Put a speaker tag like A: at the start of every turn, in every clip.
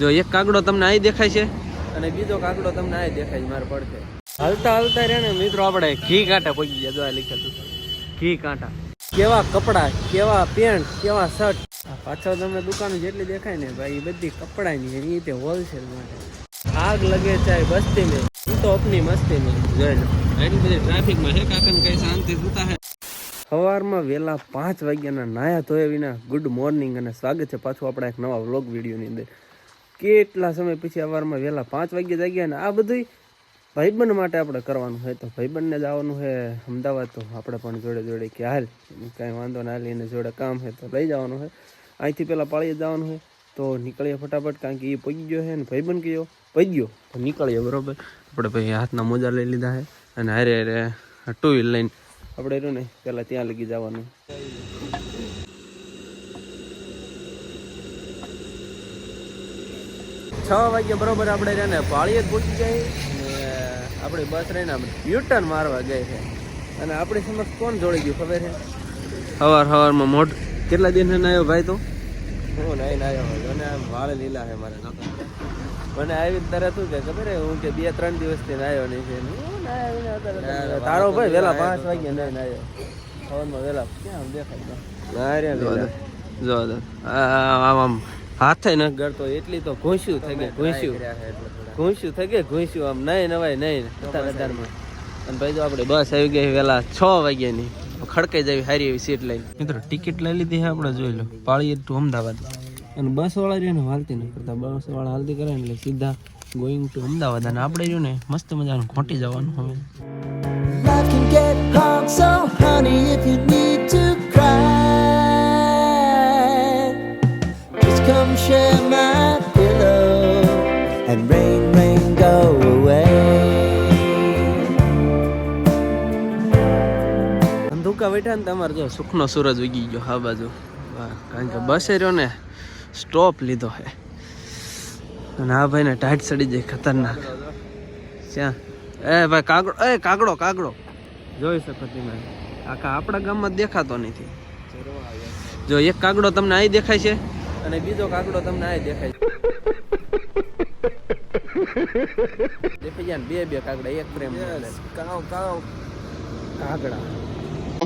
A: જો એક કાગડો તમને અહીં દેખાય છે અને બીજો કાગડો તમને અહીં દેખાય છે, મારે પડખે હાલતા હાલતા રે ને મિત્રો આપણે ઘી કાંટા પગી ગયા જોવા આ લખેલું ઘી કાંટા. કેવા કપડા, કેવા પેન્ટ, કેવા શર્ટ. પાછળ તમને દુકાન જેટલી દેખાય ને ભાઈ બધી કપડાની એ રીતે હોલસેલ માટે. આગ લગે ચાય બસ્તી મેં. હું તો અપની મસ્તી મેં. જોઈ લો. એટલી બધી હે કાકન કઈ શાંતિ સુતા હે? સવારમાં વહેલા પાંચ વાગ્યાના નાયા ધોયા વિના ગુડ મોર્નિંગ અને સ્વાગત છે પાછું આપણા એક નવા વ્લોગ વિડીયોની અંદર. કેટલા સમય પછી અવારમાં વહેલા પાંચ વાગ્યે જાગ્યા ને આ બધું ભાઈબંધ માટે આપણે કરવાનું હોય તો ભાઈબંધને જવાનું છે અમદાવાદ. તો આપણે પણ જોડે જોડે કે હાલ કાંઈ વાંધો ના હાલ એને જોડે કામ છે તો લઈ જવાનું છે અહીંથી પહેલાં પાળીએ જવાનું છે તો નીકળીએ ફટાફટ કારણ કે એ પગી ગયો છે ને ભાઈબંધ કયો? પગ્યો તો નીકળીએ બરાબર. આપણે ભાઈ હાથના મોજા લઈ લીધા છે અને હારે હારે ટુ વ્હીલ લઈને આપણે રહ્યું ને પહેલાં ત્યાં લગી જવાનું. છ વાગે બરોબર આપણે રહ્યા ને પાળીએ પહોંચી જાય અને આપણી બસ રહીને યુટર્ન મારવા ગઈ છે. અને આપણી સમક્ષ કોણ જોડી ગયું ખબર છે? સવાર સવારમાં મોઢ. કેટલા દિન આવ્યો ભાઈ તો? હું નહીં આવ્યો મને આમ વાળ લીલા છે મારે મને આવી તરત શું કે ખબર હું કે બે ત્રણ દિવસથી આવ્યો નહીં છે. ના તારો ભાઈ વહેલા પાંચ વાગે નહીં આવ્યો સવારમાં વહેલા ક્યાં દેખાય ના રે જો આમ આમ હાથે ન કરતો એટલી તો ઘૂંસ્યું થઈ ગયું ઘૂંસ્યું. ઘૂંસ્યું થઈ ગયું ઘૂંસ્યું આમ નહીં નવાય નહીં અત્યારે અત્યારમાં અને ભાઈ જો આપણે બસ આવી ગઈ વેલા છ વાગ્યાની ખડકાઈ જાય સારી એવી સીટ લઈ મિત્રો ટિકિટ લઈ લીધી છે આપણે જોઈ લો પાળીએ ટુ અમદાવાદ. અને બસ વાળા રહ્યો ને હાલતી નહીં કરતા બસ વાળા હાલતી કરે એટલે સીધા ગોઈંગ ટુ અમદાવાદ. અને આપણે રહ્યું ને મસ્ત મજાનું ખોટી જવાનું હવે. બેઠા ને તમારે જો સુખનો સૂરજ ઉગી ગયો હા બાજુ. વાહ કારણ કે બસે રહ્યો ને સ્ટોપ લીધો હે. અને આ ભાઈને ટાઈટ સડી જાય ખતરનાક. ક્યાં? એ ભાઈ કાગડો એ કાગડો કાગડો. જોઈ શકો તમે. આખા આપણા ગામમાં દેખાતો નથી. જો એક કાગડો તમને અહીં દેખાય છે અને બીજો કાગડો તમને અહીં દેખાય છે. દેખાઈ ગયા ને? બે બે કાગડા એક પ્રેમ કાવ કાવ. કાગડા.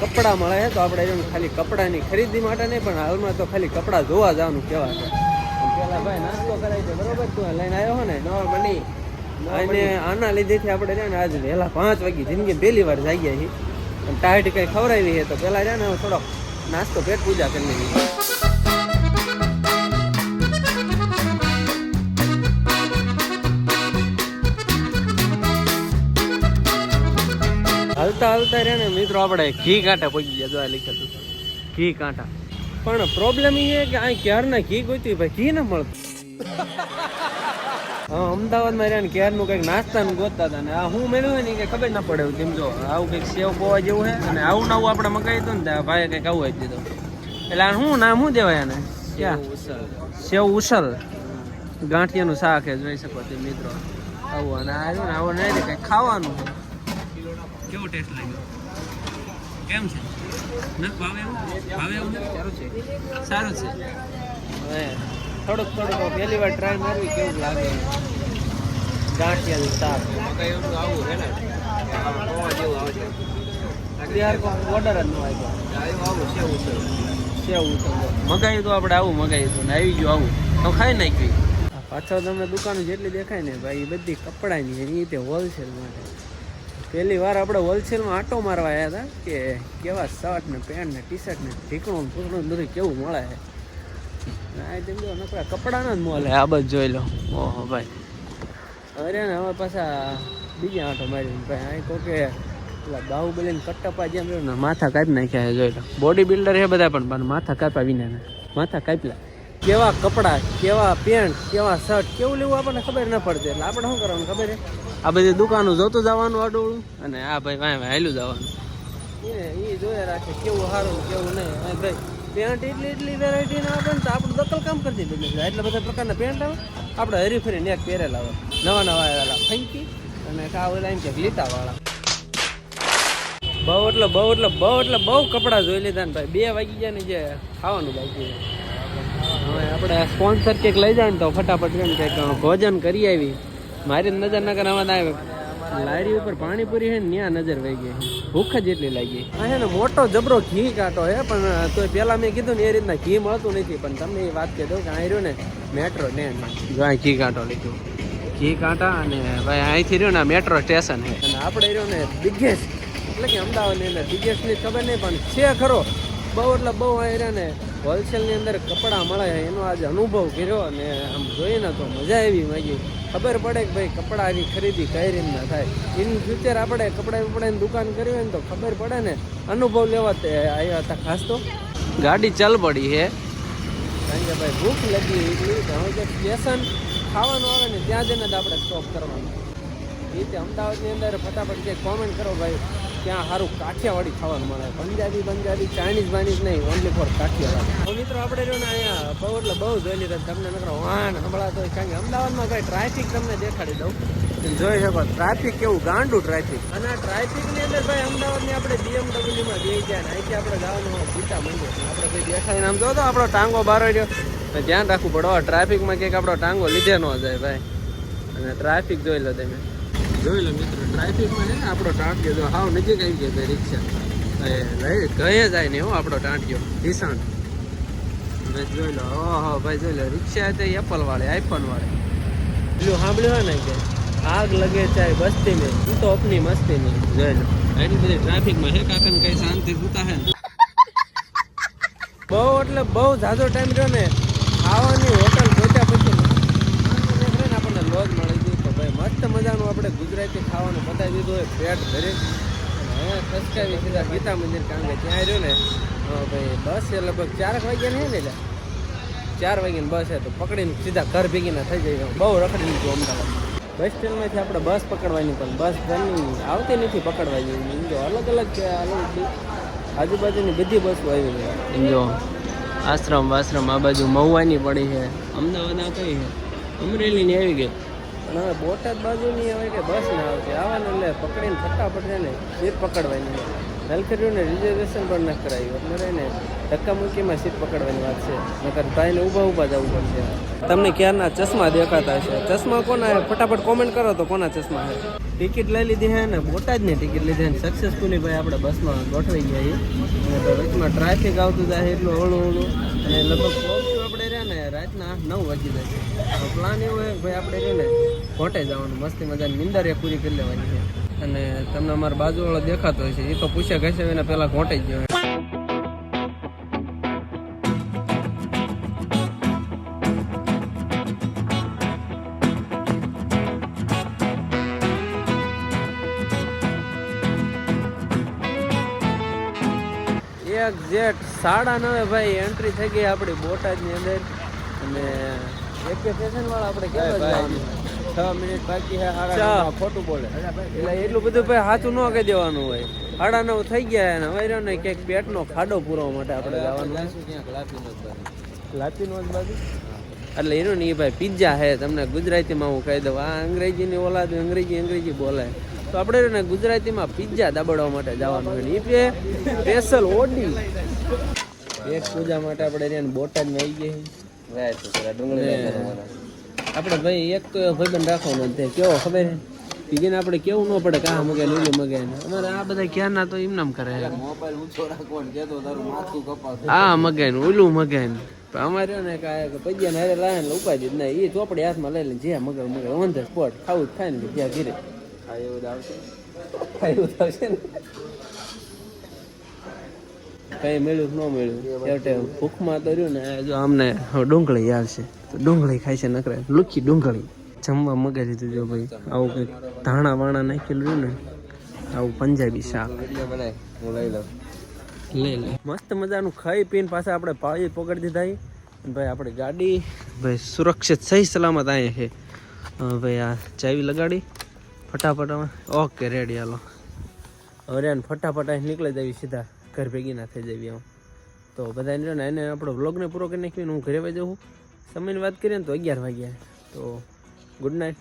A: કપડાં મળે છે તો આપણે એને ખાલી કપડાની ખરીદી માટે નહીં પણ હાલમાં તો ખાલી કપડાં જોવા જવાનું કહેવા છે. પેલા ભાઈ નાસ્તો કરાય છે બરોબર? તું લઈને આવ્યો ને? નો બની અને આના લીધેથી આપણે રહ્યા ને આજે વહેલા પાંચ વાગી જિંદગી પહેલી વાર જાગ્યા છીએ. અને ટાઈટ કંઈ ખવડાવી છે તો પેલા જાય ને થોડોક નાસ્તો પેટ પૂજા કરી લેવી હાલતા હાલતા રહે ને મિત્રો આપણે ઘી કાંટા પગી ગયા જોવા લખ્યા લખેલું ઘી કાંટા. પણ પ્રોબ્લેમ એ કે આ ક્યારના ઘી ગોતી ભાઈ ઘી ના મળતું. હા અમદાવાદમાં રહ્યા ને ક્યારનું કંઈક નાસ્તાનું ગોતતા હતા ને આ હું મેળવ્યું ને કે ખબર ના પડે કેમ જો આવું કંઈક સેવ પોવા જેવું છે અને આવું નવું આપણે મગાવી દઉં ને ભાઈએ કંઈક આવું આપી દીધું. એટલે આ શું નામ શું દેવાય એને ક્યાં? સેવ ઉસલ. ગાંઠિયાનું શાક જોઈ શકો તે મિત્રો. આવું અને આવ્યું ને આવું નહીં કંઈક ખાવાનું. કેવો ટેસ્ટ લાગ્યો? કેમ છે? ન ભાવે એવું? ભાવે એવું? સારું છે. સારું છે. હવે થોડુંક થોડુંક પહેલી વાર ટ્રાય મારવી કેવું લાગે? ગાંઠિયાનું શાક. એવું આવું છે ને. જેવું આવે છે. અત્યાર ઓર્ડર જ ન આવ્યો આવું સેવ ઉસળ સેવ ઉસળ મગાવ્યું તો આપણે આવું મગાવ્યું હતું ને આવી ગયું આવું. તો ખાઈ નાખ્યું. પાછળ તમને દુકાનો જેટલી દેખાય ને ભાઈ એ બધી કપડાની એ રીતે હોલસેલ માટે. પહેલી વાર આપણે હોલસેલમાં આટો મારવા આવ્યા હતા કે કેવા શર્ટ ને પેન્ટ ને ટી શર્ટ ને ઢીકણું પૂકણું બધું કેવું મળે છે. નકરા કપડાના જ મળે આ બધું જોઈ લો. ઓહો ભાઈ. અરે ને હવે પાછા બીજા આંટો મારી ભાઈ અહીં કહો કે પેલા બાહુબલીને કટ્ટપા જેમ રહ્યું ને માથા કાપી નાખ્યા છે, જોઈ લો. બોડી બિલ્ડર છે બધા પણ પણ માથા કાપ્યા વિના માથા કાપલા કેવા કપડાં, કેવા પેન્ટ કેવા શર્ટ, કેવું લેવું આપણને ખબર ન પડતી. એટલે આપણે શું કરવાનું ખબર છે? આ બધી દુકાનો જોતું જવાનું આડોળું અને આ ભાઈ વાય વાય હાલ્યું જવાનું. એ એ જોયા રાખે કેવું સારું કેવું નહીં. અને ભાઈ પેન્ટ એટલી એટલી વેરાયટીના આવે ને તો આપણું કામ કરતી બને જાય એટલા બધા પ્રકારના પેન્ટ આવે. આપણે હરીફરીને એક પહેરેલા આવે નવા નવા આવેલા. ફંકી અને કા ઓલા એમ કે લીતાવાળા બહુ એટલે બહુ એટલે બહુ એટલે બહુ કપડાં જોઈ લીધા ને ભાઈ. બે વાગી ગયા ને જે ખાવાનું બાકી. હવે આપણે સ્પોન્સર કેક લઈ જાય ને તો ફટાફટ કેમ કંઈક ભોજન કરી આવી. મારી નજર ના કરવામાં આવે. લારી ઉપર પાણીપુરી હે ને ત્યાં નજર વહી ગઈ ભૂખ જ એટલી લાગી. હે ને મોટો જબરો ઘી કાંટો હે પણ તો પેલા મેં કીધું ને એ રીતના ઘી મળતું નથી પણ તમને એ વાત કહી દઉં કે અહીં રહ્યું ને મેટ્રો ને જો અહીં ઘી કાંટો લીધું. ઘી કાંટા અને ભાઈ અહીંથી રહ્યું ને મેટ્રો સ્ટેશન હે. અને આપણે રહ્યું ને બિગેસ્ટ એટલે કે અમદાવાદની અંદર બિગેસ્ટની ખબર નહીં પણ છે ખરો. બહુ એટલે બહુ અહીં રહ્યા ને હોલસેલની અંદર કપડાં મળે એનો આજે અનુભવ કર્યો અને આમ જોઈને તો મજા આવી માગી. ખબર પડે કે ભાઈ કપડાની ખરીદી કઈ રીતના થાય. ઇન ફ્યુચર આપણે કપડા બપડાની દુકાન કરવી હોય ને તો ખબર પડે ને અનુભવ લેવા તે આવ્યા હતા ખાસ તો. ગાડી ચલ પડી છે કારણ કે ભાઈ ભૂખ લાગી એટલી હવે જે સ્ટેશન ખાવાનું આવે ને ત્યાં જઈને જ આપણે સ્ટોપ કરવાનું. એ રીતે અમદાવાદની અંદર ફટાફટ જે કોમેન્ટ કરો ભાઈ. ત્યાં સારું કાઠિયાવાડી ખાવાનું મળે. પંજાબી પંજાબી ચાઇનીઝ બાઇનીઝ નહીં ઓનલી ફોર કાઠિયાવાડી. હવે મિત્રો આપણે રહ્યો ને અહીંયા બહુ એટલે બહુ જોઈ લીધા તમને મિત્રો હમણાં તો કારણ કે અમદાવાદમાં કંઈ ટ્રાફિક તમને દેખાડી દઉં. જોઈ શકો ટ્રાફિક કેવું ગાંડું ટ્રાફિક અને આ ટ્રાફિકની અંદર ભાઈ અમદાવાદની આપણે બીએમડબલ્યુમાં જઈ ગયા ને અહીંથી આપણે જવાનું હોય ગીતા મંદિર. આપણે ભાઈ દેખાઈને આમ જો તો આપણો ટાંગો બહાર રહ્યો તો ધ્યાન રાખવું પડે. ટ્રાફિકમાં કંઈક આપણો ટાંગો લીધે ન જાય ભાઈ. અને ટ્રાફિક જોઈ લો તમે. જોઈ લો મિત્રો ટ્રાફિકમાં છે ને આપણો ટાંટિયો જો હાવ નજીક આવી ગયો ભાઈ રિક્ષા. ગયે જાય ને હો આપણો ટાંટિયો ભાઈ જોઈ લો ઓહો ભાઈ જોઈ લો રિક્ષા હતી એપલ વાળી આઈફોન વાળી. પેલું સાંભળ્યું ને કે આગ લગે ચાહે બસ્તી મેં તું તો અપની મસ્તી નહીં જોઈ લો. એટલી બધી ટ્રાફિકમાં હે કાકન કઈ શાંતિ સુતા હે બહુ એટલે બહુ ઝાઝો ટાઈમ રહ્યો ને. ખાવાની હોટલ જોતા પછી માણસોને ખરે ને આપણને લોજ મળી ગયું તો ભાઈ મસ્ત મજાનું આપણે ગુજરાતી ખાવાનું બતાવી દીધું હોય, પેટ ભરી. ખસકાવી સીધા ગીતા મંદિર કારણ કે ત્યાં રહ્યું ને. ભાઈ, બસ એ લગભગ ચારક વાગ્યા ને એટલે? ચાર વાગ્યાની બસ છે તો પકડીને સીધા ઘર ભેગીના થઈ જાય બહુ રખડી લીધું અમદાવાદ. બસ સ્ટેન્ડમાંથી આપણે બસ પકડવાની પણ બસ ઘરની આવતી નથી પકડવાની. જો અલગ અલગ અલગ આજુબાજુની બધી બસો આવી ગઈ. જો, આશ્રમ વાશ્રમ આ બાજુ મહુવાની પડી છે. અમદાવાદ આ કઈ છે? અમરેલીની આવી ગઈ. પણ હવે બોટાદ બાજુની હવે કે બસ ના આવતી. આવવાનું એટલે પકડીને ફટાફટ છે ને સીટ પકડવાની. વેલકર્યુને રિઝર્વેશન પણ ન કરાયું. એટલે રહીને ધક્કા મૂકીમાં સીટ પકડવાની વાત છે. નકર ભાઈને ઊભા ઊભા જવું પડશે. તમને ક્યારના ચશ્મા દેખાતા છે ચશ્મા કોના? ફટાફટ કોમેન્ટ કરો તો કોના ચશ્મા છે ટિકિટ લઈ લીધી છે ને બોટાદની ટિકિટ લીધી ને સક્સેસફુલી ભાઈ આપણે બસમાં ગોઠવાઈ ગયા છીએ અને વચમાં ટ્રાફિક આવતું જાય એટલું હળું હળું. અને લગભગ પહોંચ્યું આપણે રહ્યા ને રાતના નવ વાગી જાય તો પ્લાન એવો હોય ભાઈ આપણે ને કોટે જવાનું, મસ્તી મજાની નિંદર એ પૂરી કરી લેવાની છે. અને તમને અમારા બાજુવાળો દેખાતો હોય છે એ તો પૂછ્યા કહેશે એના પહેલાં કોટે જ જવાય. એક જેટ સાડા નવે ભાઈ એન્ટ્રી થઈ ગઈ આપણી બોટાદની અંદર. અને એકે સ્ટેશન વાળા આપણે કેવા
B: છ મિનિટ બાકી છે
A: છ.
B: ખોટું બોલે.
A: એટલે એટલું બધું ભાઈ સાચું ન કહી દેવાનું હોય. સાડા નવ થઈ ગયા અને હવે રહ્યો ને ક્યાંક પેટનો ખાડો પૂરવા માટે આપણે જવાનું.
B: ક્યાંક લાપીનો જ
A: બાજુ? એટલે એનું ને એ ભાઈ પિઝા હે તમને ગુજરાતીમાં હું કહી દઉં. આ અંગ્રેજીની ઓલાદ અંગ્રેજી અંગ્રેજી બોલે. તો આપણે ને ગુજરાતીમાં પિઝા દાબડવા માટે જવાનું હોય ને. એ સ્પેશિયલ ઓડી. એક પૂજા માટે આપણે બોટાદમાં આવી ગયા ને. આપણે ભાઈ એક તો ભાઈબંધ રાખવાનો તે કેવો ખબર? બીજી ને આપણે કેવું ન પડે કા મગે લીલું મગે ને. અમારે આ બધા ક્યારના તો એમ નામ કરે.
B: મોબાઈલ ઊંચો રાખવાનો કેતો તારું માથું કપાતું.
A: આ મગે ને ઓલું મગે ને. અમારે ને કાંઈ પૈયા ને હારે લાવે ને ઉપાડી જ નહીં એ ચોપડી હાથમાં લઈ લે જે મગે મગે ઓન ધ સ્પોટ ખાવું જ ખાય ને ત્યાં ઘીરે.
B: ખાય એવું આવશે.
A: ખાય એવું આવશે ને. કઈ મળ્યું ન મળ્યું? છેવટે ભૂખમાં તો રહ્યું ને જો અમને ડુંગળી આવશે. તો ડુંગળી ખાય છે નકરે લુખી ડુંગળી. જમવા મગાવી દીધું જો ભાઈ. આવું કંઈક ધાણા વાણા નાખેલું રહ્યું ને આવું પંજાબી શાક.
B: હું લઈ લઉં.
A: લઈ લે. મસ્ત મજાનું ખાઈ પીને પાછા આપણે પાળી પકડી દીધા ભાઈ આપણી ગાડી ભાઈ સુરક્ષિત સહી સલામત અહીંયા છે. ભાઈ આ ચાવી લગાડી. ફટાફટ ઓકે રેડી હાલો. હવે ફટાફટ નીકળી જવી સીધા. ઘર ભેગી ના થઈ આમ તો બધા એને એને આપણો વ્લોગને પૂરો કરી નાખ્યો હું ઘરે જાઉં. સમયની વાત કરીએ ને તો અગિયાર વાગ્યા. તો ગુડ નાઇટ